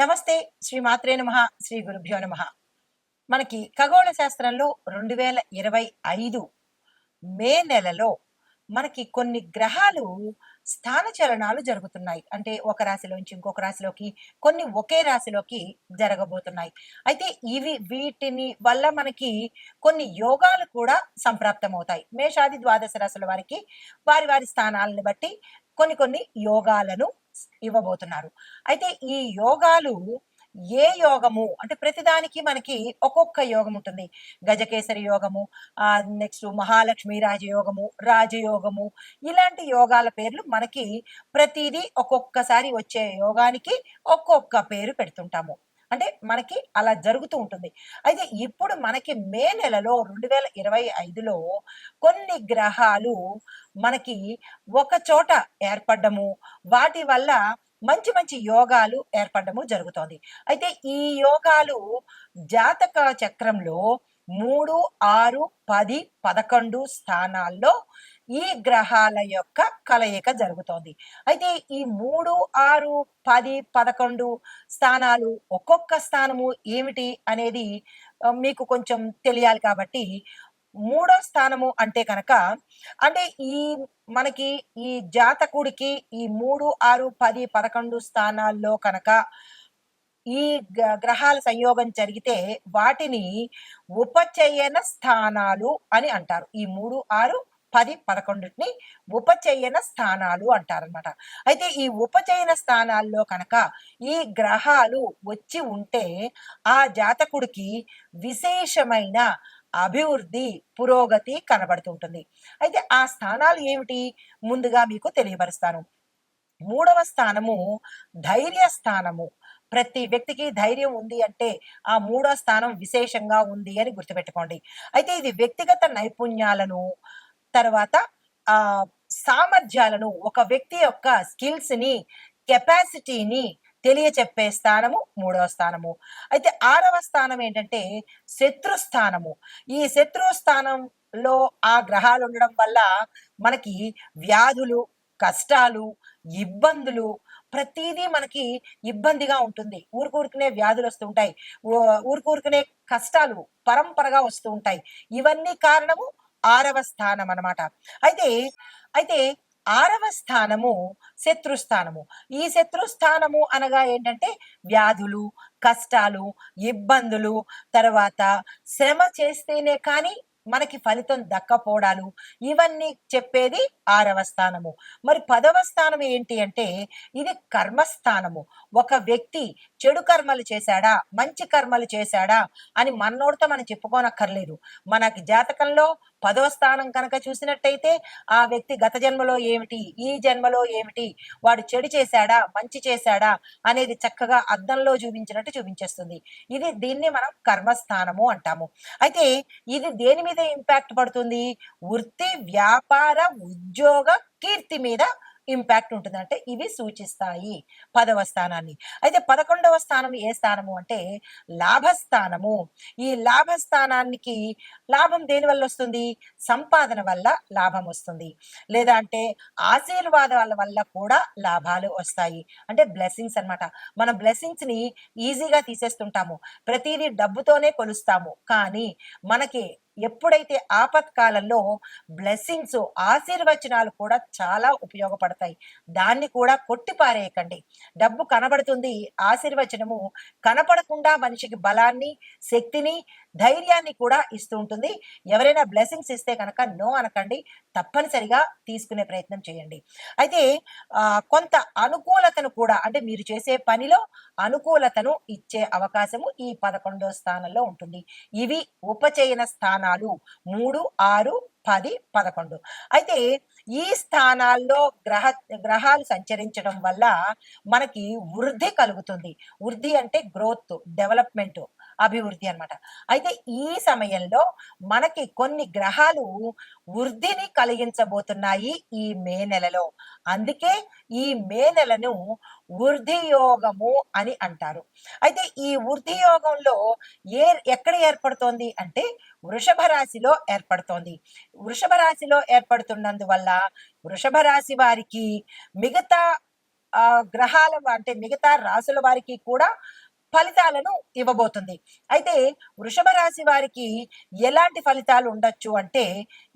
నమస్తే శ్రీ మాత్రే నమ శ్రీ గురుభ్యో నమ. మనకి ఖగోళ శాస్త్రంలో రెండు వేల ఇరవై ఐదు మే నెలలో మనకి కొన్ని గ్రహాలు స్థానచలనాలు జరుగుతున్నాయి. అంటే ఒక రాశిలోంచి ఇంకొక రాశిలోకి కొన్ని ఒకే రాశిలోకి జరగబోతున్నాయి. అయితే ఇవి వీటిని వల్ల మనకి కొన్ని యోగాలు కూడా సంప్రాప్తమవుతాయి. మేషాది ద్వాదశ రాశుల వారికి వారి వారి స్థానాలను బట్టి కొన్ని కొన్ని యోగాలను ఇవ్వబోతున్నారు. అయితే ఈ యోగాలు ఏ యోగము? అంటే ప్రతిదానికి మనకి ఒక్కొక్క యోగం ఉంటుంది గజకేసరి యోగము నెక్స్ట్ మహాలక్ష్మి రాజయోగము రాజయోగము ఇలాంటి యోగాల పేర్లు మనకి ప్రతిదీ ఒక్కొక్కసారి వచ్చే యోగానికి ఒక్కొక్క పేరు పెడుతుంటాము. అంటే మనకి అలా జరుగుతూ ఉంటుంది. అయితే ఇప్పుడు మనకి మే నెలలో రెండు వేల ఇరవై ఐదులో కొన్ని గ్రహాలు మనకి ఒక చోట ఏర్పడము వాటి వల్ల మంచి మంచి యోగాలు ఏర్పడము జరుగుతోంది. అయితే ఈ యోగాలు జాతక చక్రంలో మూడు ఆరు పది పదకొండు స్థానాల్లో ఈ గ్రహాల యొక్క కలయిక జరుగుతోంది. అయితే ఈ మూడు ఆరు పది పదకొండు స్థానాలు ఒక్కొక్క స్థానము ఏమిటి అనేది మీకు కొంచెం తెలియాలి కాబట్టి మూడో స్థానము అంటే కనుక అంటే ఈ మనకి ఈ జాతకుడికి ఈ మూడు ఆరు పది పదకొండు స్థానాల్లో కనుక ఈ గ- గ్రహాల సంయోగం జరిగితే వాటిని ఉపచయన స్థానాలు అని అంటారు. ఈ మూడు ఆరు పది పదకొండుని ఉపచయన స్థానాలు అంటారనమాట అయితే ఈ ఉపచయన స్థానాల్లో కనుక ఈ గ్రహాలు వచ్చి ఉంటే ఆ జాతకుడికి విశేషమైన అభివృద్ధి పురోగతి కనబడుతుంటుంది అయితే ఆ స్థానాలు ఏమిటి? ముందుగా మీకు తెలియపరుస్తాను. మూడవ స్థానము ధైర్య స్థానము. ప్రతి వ్యక్తికి ధైర్యం ఉంది అంటే ఆ మూడో స్థానం విశేషంగా ఉంది అని గుర్తుపెట్టుకోండి. అయితే ఇది వ్యక్తిగత నైపుణ్యాలను తర్వాత ఆ సామర్థ్యాలను ఒక వ్యక్తి యొక్క స్కిల్స్ని కెపాసిటీని తెలియచెప్పే స్థానము మూడవ స్థానము. అయితే ఆరవ స్థానం ఏంటంటే శత్రు స్థానము. ఈ శత్రు స్థానంలో ఆ గ్రహాలు ఉండడం వల్ల మనకి వ్యాధులు కష్టాలు ఇబ్బందులు ప్రతిదీ మనకి ఇబ్బందిగా ఉంటుంది. ఊరుకూరుకునే వ్యాధులు వస్తుంటాయి ఊ- ఊరుకూరుకునే కష్టాలు పరంపరగా వస్తూ ఉంటాయి. ఇవన్నీ కారణము ఆరవ స్థానం అనమాట అయితే అయితే ఆరవ స్థానము శత్రుస్థానము ఈ శత్రుస్థానము అనగా ఏంటంటే వ్యాధులు కష్టాలు ఇబ్బందులు తర్వాత శ్రమ చేస్తేనే కానీ మనకి ఫలితం దక్కపోవడాలు. ఇవన్నీ చెప్పేది ఆరవ స్థానము. మరి పదవ స్థానం ఏంటి అంటే ఇది కర్మస్థానము. ఒక వ్యక్తి చెడు కర్మలు చేశాడా మంచి కర్మలు చేశాడా అని మనోడితో మనం చెప్పుకోనక్కర్లేదు. మనకి జాతకంలో పదవ స్థానం కనుక చూసినట్టయితే ఆ వ్యక్తి గత జన్మలో ఏమిటి ఈ జన్మలో ఏమిటి వాడు చెడు చేశాడా మంచి చేశాడా అనేది చక్కగా అద్దంలో చూపించినట్టు చూపించేస్తుంది. ఇది దీన్ని మనం కర్మస్థానము అంటాము. అయితే ఇది దేని మీద ఇంపాక్ట్ పడుతుంది? వృత్తి వ్యాపార ఉద్యోగ ఉద్యోగ కీర్తి మీద ఇంపాక్ట్ ఉంటుంది. అంటే ఇవి సూచిస్తాయి పదవ స్థానాన్ని. అయితే పదకొండవ స్థానం ఏ స్థానము? అంటే లాభస్థానము. ఈ లాభస్థానానికి లాభం దేని వల్ల వస్తుంది? సంపాదన వల్ల లాభం వస్తుంది. లేదా అంటే ఆశీర్వాదాల వల్ల కూడా లాభాలు వస్తాయి. అంటే బ్లెస్సింగ్స్ అన్నమాట. మన బ్లెస్సింగ్స్ని ఈజీగా తీసేస్తుంటాము. ప్రతిదీ డబ్బుతోనే కొలుస్తాము. కానీ మనకి ఎప్పుడైతే ఆపత్కాలంలో బ్లెస్సింగ్స్ ఆశీర్వచనాలు కూడా చాలా ఉపయోగపడతాయి. దాన్ని కూడా కొట్టిపారేయకండి. డబ్బు కనబడుతుంది ఆశీర్వచనము కనపడకుండా మనిషికి బలాన్ని శక్తిని ధైర్యాన్ని కూడా ఇస్తూ ఉంటుంది. ఎవరైనా బ్లెస్సింగ్స్ ఇస్తే కనుక నో అనకండి. తప్పనిసరిగా తీసుకునే ప్రయత్నం చేయండి. అయితే కొంత అనుకూలతను కూడా అంటే మీరు చేసే పనిలో అనుకూలతను ఇచ్చే అవకాశము ఈ పదకొండో స్థానంలో ఉంటుంది. ఇవి ఉపచయన స్థానాలు మూడు ఆరు పది పదకొండు. అయితే ఈ స్థానాల్లో గ్రహ గ్రహాలు సంచరించడం వల్ల మనకి వృద్ధి కలుగుతుంది. వృద్ధి అంటే గ్రోత్ డెవలప్మెంట్ అభివృద్ధి అన్నమాట. అయితే ఈ సమయంలో మనకి కొన్ని గ్రహాలు వృద్ధిని కలిగించబోతున్నాయి ఈ మే నెలలో. అందుకే ఈ మే నెలను వృద్ధి యోగము అని అంటారు. అయితే ఈ వృద్ధి యోగంలో ఏ ఎక్కడ ఏర్పడుతోంది అంటే వృషభ రాశిలో ఏర్పడుతోంది. వృషభ రాశిలో ఏర్పడుతున్నందువల్ల వృషభ రాశి వారికి మిగతా గ్రహాల అంటే మిగతా రాసుల వారికి కూడా ఫలితాలను ఇవ్వబోతుంది. అయితే వృషభ రాశి వారికి ఎలాంటి ఫలితాలు ఉండొచ్చు అంటే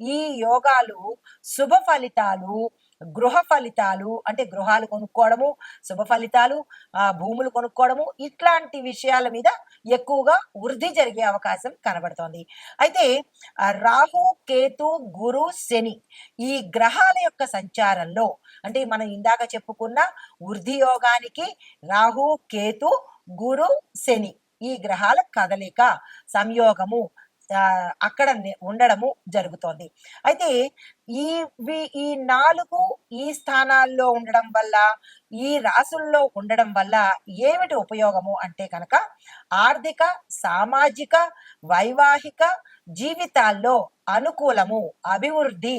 ఈ యోగాలు శుభ ఫలితాలు గృహ ఫలితాలు అంటే గృహాలు కొనుక్కోవడము శుభ ఫలితాలు భూములు కొనుక్కోవడము ఇట్లాంటి విషయాల మీద ఎక్కువగా వృద్ధి జరిగే అవకాశం కనబడుతోంది. అయితే రాహు కేతు గురు శని ఈ గ్రహాల యొక్క సంచారంలో అంటే మనం ఇందాక చెప్పుకున్న వృద్ధి యోగానికి రాహు కేతు గురు శని ఈ గ్రహాల కదలిక సంయోగము అక్కడ ఉండడము జరుగుతోంది. అయితే ఈ ఈ నాలుగు ఈ స్థానాల్లో ఉండడం వల్ల ఈ రాసుల్లో ఉండడం వల్ల ఏమిటి ఉపయోగము అంటే కనుక ఆర్థిక సామాజిక వైవాహిక జీవితాల్లో అనుకూలము అభివృద్ధి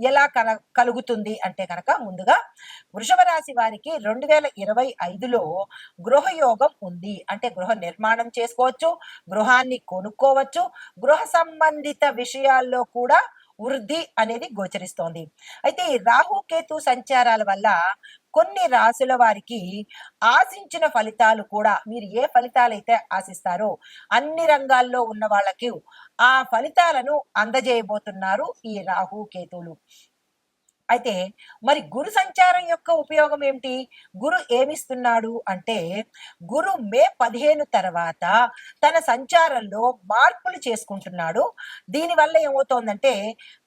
ఎలా కల కలుగుతుంది అంటే కనుక ముందుగా వృషభ రాశి వారికి రెండు వేల ఇరవై ఐదులో గృహయోగం ఉంది. అంటే గృహ నిర్మాణం చేసుకోవచ్చు గృహాన్ని కొనుక్కోవచ్చు గృహ సంబంధిత విషయాల్లో కూడా వృద్ధి అనేది గోచరిస్తోంది. అయితే ఈ రాహుకేతు సంచారాల వల్ల కొన్ని రాసుల వారికి ఆశించిన ఫలితాలు కూడా మీరు ఏ ఫలితాలైతే ఆశిస్తారో అన్ని రంగాల్లో ఉన్న వాళ్ళకి ఆ ఫలితాలను అందజేయబోతున్నారు ఈ రాహు కేతువులు. అయితే మరి గురు సంచారం యొక్క ఉపయోగం ఏమిటి? గురు ఏమిస్తున్నాడు అంటే గురు మే పదిహేను తర్వాత తన సంచారంలో మార్పులు చేసుకుంటున్నాడు. దీనివల్ల ఏమవుతోందంటే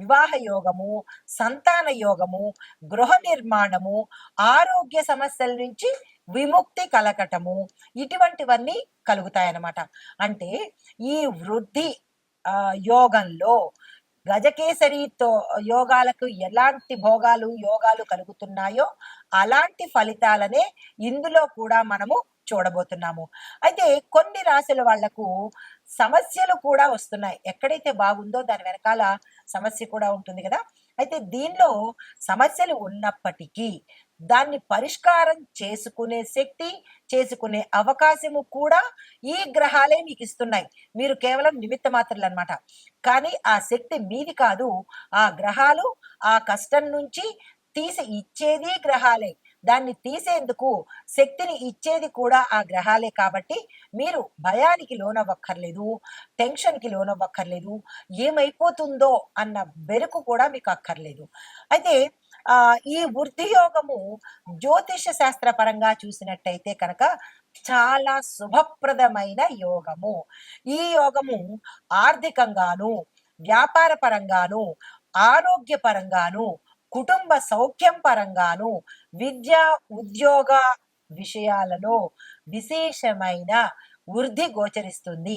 వివాహ యోగము సంతాన యోగము గృహ నిర్మాణము ఆరోగ్య సమస్యల నుంచి విముక్తి కలగటము ఇటువంటివన్నీ కలుగుతాయన్నమాట. అంటే ఈ వృద్ధి యోగంలో గజకేసరితో యోగాలకు ఎలాంటి భోగాలు యోగాలు కలుగుతున్నాయో అలాంటి ఫలితాలనే ఇందులో కూడా మనము చూడబోతున్నాము. అయితే కొన్ని రాశుల వాళ్ళకు సమస్యలు కూడా వస్తున్నాయి. ఎక్కడైతే బాగుందో దాని వెనకాల సమస్య కూడా ఉంటుంది కదా. అయితే దీనిలో సమస్యలు ఉన్నప్పటికీ దాన్ని పరిష్కారం చేసుకునే శక్తి చేసుకునే అవకాశము కూడా ఈ గ్రహాలే మీకు ఇస్తున్నాయి. మీరు కేవలం నిమిత్త మాత్రలు అనమాట కానీ ఆ శక్తి మీది కాదు. ఆ గ్రహాలు ఆ కష్టం నుంచి తీసి ఇచ్చేది గ్రహాలే. దాన్ని తీసేందుకు శక్తిని ఇచ్చేది కూడా ఆ గ్రహాలే కాబట్టి మీరు భయానికి లోనవ్వక్కర్లేదు టెన్షన్కి లోనవ్వక్కర్లేదు ఏమైపోతుందో అన్న బెరుకు కూడా మీకు అక్కర్లేదు అయితే ఈ వృద్ధి యోగము జ్యోతిష శాస్త్ర పరంగా చూసినట్టయితే కనుక చాలా శుభప్రదమైన యోగము. ఈ యోగము ఆర్థికంగాను వ్యాపార పరంగాను ఆరోగ్య పరంగాను కుటుంబ సౌఖ్యం పరంగాను విద్య ఉద్యోగ విషయాలలో విశేషమైన వృద్ధి గోచరిస్తుంది.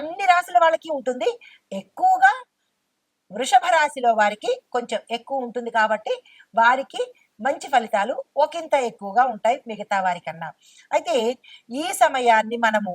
అన్ని రాశుల వాళ్ళకి ఉంటుంది. ఎక్కువగా వృషభ రాశిలో వారికి కొంచెం ఎక్కువ ఉంటుంది కాబట్టి వారికి మంచి ఫలితాలు ఒకంత ఎక్కువగా ఉంటాయి మిగతా వారికన్నా. అయితే ఈ సమయాన్ని మనము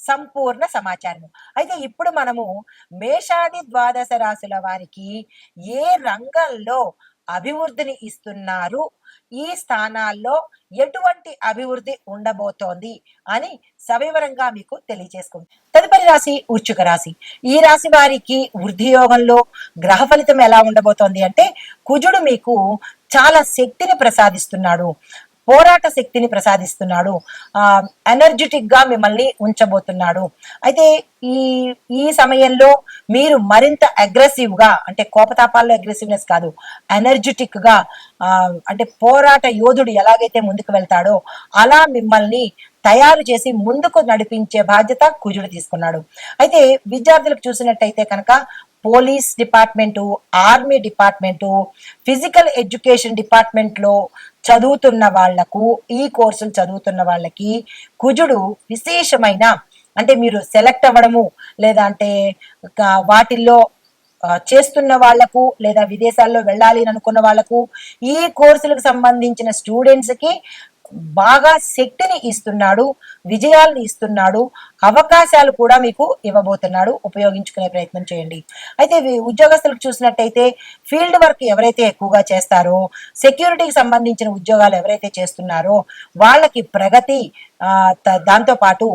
సంపూర్ణ సమాచారము. అయితే ఇప్పుడు మనము మేషాది ద్వాదశ రాశుల వారికి ఏ రంగంలో అభివృద్ధిని ఇస్తున్నారు? ఈ స్థానాల్లో ఎటువంటి అభివృద్ధి ఉండబోతోంది అని సవివరంగా మీకు తెలియజేసుకుంది తదుపరి రాశి వృశ్చిక రాశి. ఈ రాశి వారికి వృద్ధి యోగంలో గ్రహ ఫలితం ఎలా ఉండబోతోంది అంటే కుజుడు మీకు చాలా శక్తిని ప్రసాదిస్తున్నాడు. పోరాట శక్తిని ప్రసాదిస్తున్నాడు. ఆ ఎనర్జెటిక్గా మిమ్మల్ని ఉంచబోతున్నాడు. అయితే ఈ ఈ సమయంలో మీరు మరింత అగ్రెసివ్గా అంటే కోపతాపాల్లో అగ్రెసివ్నెస్ కాదు ఎనర్జెటిక్గా ఆ, అంటే పోరాట యోధుడు ఎలాగైతే ముందుకు వెళ్తాడో అలా మిమ్మల్ని తయారు చేసి ముందుకు నడిపించే బాధ్యత కుజుడు తీసుకున్నాడు. అయితే విద్యార్థులకు చూసినట్టయితే కనుక police department army department physical education డిపార్ట్మెంట్లో చదువుతున్న వాళ్ళకు ఈ కోర్సులు చదువుతున్న వాళ్ళకి కుజుడు విశేషమైన అంటే మీరు సెలెక్ట్ అవ్వడము లేదా అంటే వాటిల్లో చేస్తున్న వాళ్ళకు లేదా విదేశాల్లో వెళ్ళాలి అని అనుకున్న వాళ్ళకు ఈ కోర్సులకు సంబంధించిన స్టూడెంట్స్కి బాగా శక్తిని ఇస్తున్నాడు విజయాలను ఇస్తున్నాడు అవకాశాలు కూడా మీకు ఇవ్వబోతున్నాడు. ఉపయోగించుకునే ప్రయత్నం చేయండి. అయితే ఉద్యోగస్తులకు చూసినట్టయితే ఫీల్డ్ వర్క్ ఎవరైతే ఎక్కువగా చేస్తారో సెక్యూరిటీకి సంబంధించిన ఉద్యోగాలు ఎవరైతే చేస్తున్నారో వాళ్ళకి ప్రగతి దాంతోపాటు దాంతో పాటు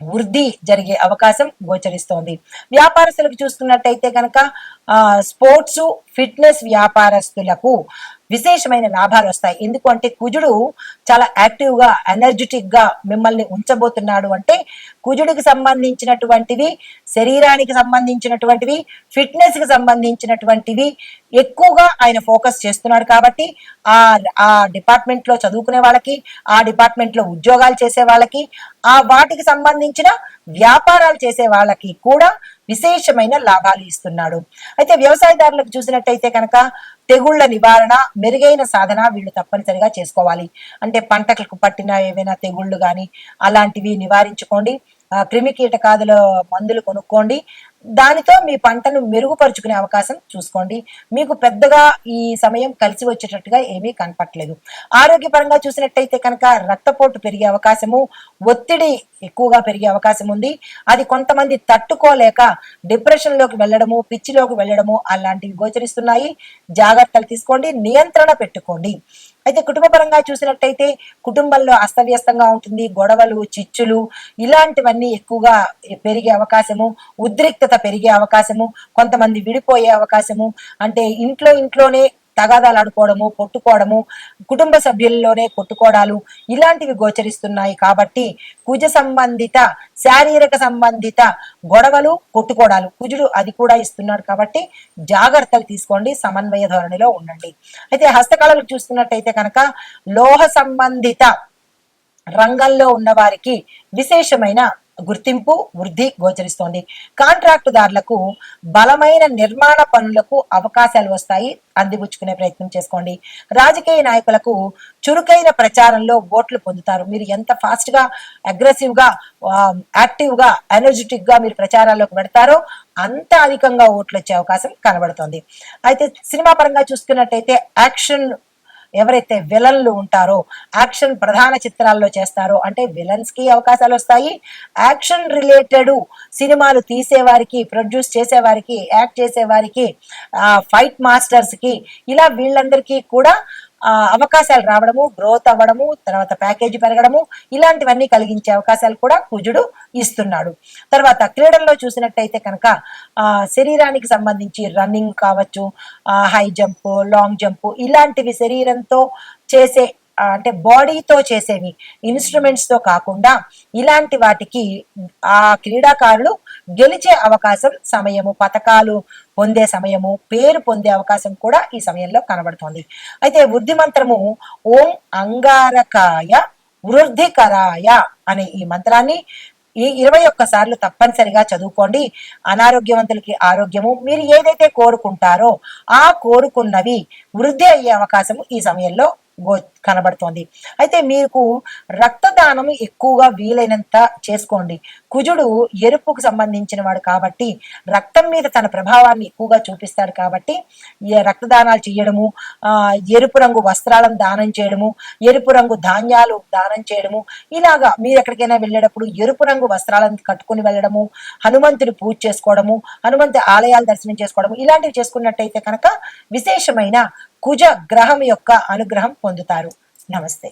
వృద్ధి జరిగే అవకాశం గోచరిస్తోంది. వ్యాపారస్తులకు చూసుకున్నట్టయితే కనుక స్పోర్ట్స్ ఫిట్నెస్ వ్యాపారస్తులకు విశేషమైన లాభాలు వస్తాయి. ఎందుకు అంటే కుజుడు చాలా యాక్టివ్గా ఎనర్జెటిక్గా మిమ్మల్ని ఉంచబోతున్నాడు అంటే కుజుడికి సంబంధించినటువంటివి శరీరానికి సంబంధించినటువంటివి ఫిట్నెస్కి సంబంధించినటువంటివి ఎక్కువగా ఆయన ఫోకస్ చేస్తున్నాడు కాబట్టి ఆ ఆ డిపార్ట్మెంట్లో చదువుకునే వాళ్ళకి ఆ డిపార్ట్మెంట్లో ఉద్యోగాలు చేసే వాళ్ళకి ఆ వాటికి సంబంధించిన వ్యాపారాలు చేసే వాళ్ళకి కూడా విశేషమైన లాభాలు ఇస్తున్నాడు. అయితే వ్యవసాయదారులకు చూసినట్టయితే కనుక తెగుళ్ళ నివారణ మెరుగైన సాధన వీళ్ళు తప్పనిసరిగా చేసుకోవాలి. అంటే పంటలకు పట్టిన ఏవైనా తెగుళ్ళు కానీ అలాంటివి నివారించుకోండి. క్రిమి కీటకాదుల మందులు కొనుక్కోండి. దానితో మీ పంటను మెరుగుపరుచుకునే అవకాశం చూసుకోండి. మీకు పెద్దగా ఈ సమయం కలిసి వచ్చేటట్టుగా ఏమీ కనపట్లేదు. ఆరోగ్యపరంగా చూసినట్టయితే కనుక రక్తపోటు పెరిగే అవకాశము ఒత్తిడి ఎక్కువగా పెరిగే అవకాశం ఉంది. అది కొంతమంది తట్టుకోలేక డిప్రెషన్లోకి వెళ్ళడము పిచ్చిలోకి వెళ్ళడము అలాంటివి గోచరిస్తున్నాయి. జాగ్రత్తలు తీసుకోండి. నియంత్రణ పెట్టుకోండి. అయితే కుటుంబపరంగా చూసినట్టయితే కుటుంబంలో అస్తవ్యస్తంగా ఉంటుంది గొడవలు చిచ్చులు ఇలాంటివన్నీ ఎక్కువగా పెరిగే అవకాశము ఉద్రిక్తత పెరిగే అవకాశము కొంతమంది విడిపోయే అవకాశము. అంటే ఇంట్లో ఇంట్లోనే తగాదాలు ఆడుకోవడము కొట్టుకోవడము కుటుంబ సభ్యుల్లోనే కొట్టుకోవడాలు ఇలాంటివి గోచరిస్తున్నాయి కాబట్టి కుజ సంబంధిత శారీరక సంబంధిత గొడవలు కొట్టుకోవడాలు కుజుడు అది కూడా ఇస్తున్నాడు కాబట్టి జాగ్రత్తలు తీసుకోండి సమన్వయ ధోరణిలో ఉండండి. అయితే హస్తకళలకు చూస్తున్నట్టయితే కనుక లోహ సంబంధిత రంగంలో ఉన్న వారికి విశేషమైన గుర్తింపు వృద్ధి గోచరిస్తోంది. కాంట్రాక్టుదారులకు బలమైన నిర్మాణ పనులకు అవకాశాలు వస్తాయి. అందిపుచ్చుకునే ప్రయత్నం చేసుకోండి. రాజకీయ నాయకులకు చురుకైన ప్రచారంలో ఓట్లు పొందుతారు. మీరు ఎంత ఫాస్ట్గా అగ్రెసివ్గా యాక్టివ్గా ఎనర్జెటిక్గా మీరు ప్రచారాల్లోకి పెడతారో అంత అధికంగా ఓట్లు వచ్చే అవకాశం కనబడుతోంది. అయితే సినిమా పరంగా చూసుకున్నట్టయితే యాక్షన్ ఎవరైతే విలన్లు ఉంటారో యాక్షన్ ప్రధాన చిత్రాల్లో చేస్తారో అంటే విలన్స్కి అవకాశాలు వస్తాయి. యాక్షన్ రిలేటెడ్ సినిమాలు తీసేవారికి ప్రొడ్యూస్ చేసేవారికి యాక్ట్ చేసేవారికి ఫైట్ మాస్టర్స్కి ఇలా వీళ్ళందరికీ కూడా అవకాశాలు రావడము గ్రోత్ అవ్వడము తర్వాత ప్యాకేజీ పెరగడము ఇలాంటివన్నీ కలిగించే అవకాశాలు కూడా కుజుడు ఇస్తున్నాడు. తర్వాత క్రీడల్లో చూసినట్టయితే కనుక ఆ, శరీరానికి సంబంధించి రన్నింగ్ కావచ్చు హై జంప్ లాంగ్ జంప్ ఇలాంటివి శరీరంతో చేసే అంటే బాడీతో చేసేవి ఇన్స్ట్రుమెంట్స్తో కాకుండా ఇలాంటి వాటికి ఆ క్రీడాకారులు గెలిచే అవకాశం సమయము పథకాలు పొందే సమయము పేరు పొందే అవకాశం కూడా ఈ సమయంలో కనబడుతోంది. అయితే వృద్ధి మంత్రము ఓం అంగారకాయ వృద్ధికరాయ అనే ఈ మంత్రాన్ని ఈ ఇరవై ఒక్క సార్లు తప్పనిసరిగా చదువుకోండి. అనారోగ్యవంతులకి ఆరోగ్యము మీరు ఏదైతే కోరుకుంటారో ఆ కోరుకున్నవి వృద్ధి అయ్యే అవకాశము ఈ సమయంలో గో కనబడుతోంది. అయితే మీకు రక్తదానం ఎక్కువగా వీలైనంత చేసుకోండి. కుజుడు ఎరుపుకు సంబంధించిన వాడు కాబట్టి రక్తం మీద తన ప్రభావాన్ని ఎక్కువగా చూపిస్తాడు కాబట్టి రక్తదానాలు చేయడము ఆ ఎరుపు రంగు వస్త్రాలను దానం చేయడము ఎరుపు రంగు ధాన్యాలు దానం చేయడము ఇలాగా మీరు ఎక్కడికైనా వెళ్ళేటప్పుడు ఎరుపు రంగు వస్త్రాలను కట్టుకుని వెళ్ళడము హనుమంతుని పూజ చేసుకోవడము హనుమంతు ఆలయాలు దర్శనం చేసుకోవడము ఇలాంటివి చేసుకున్నట్టయితే కనుక విశేషమైన కుజ గ్రహం యొక్క అనుగ్రహం పొందుతారు. నమస్తే.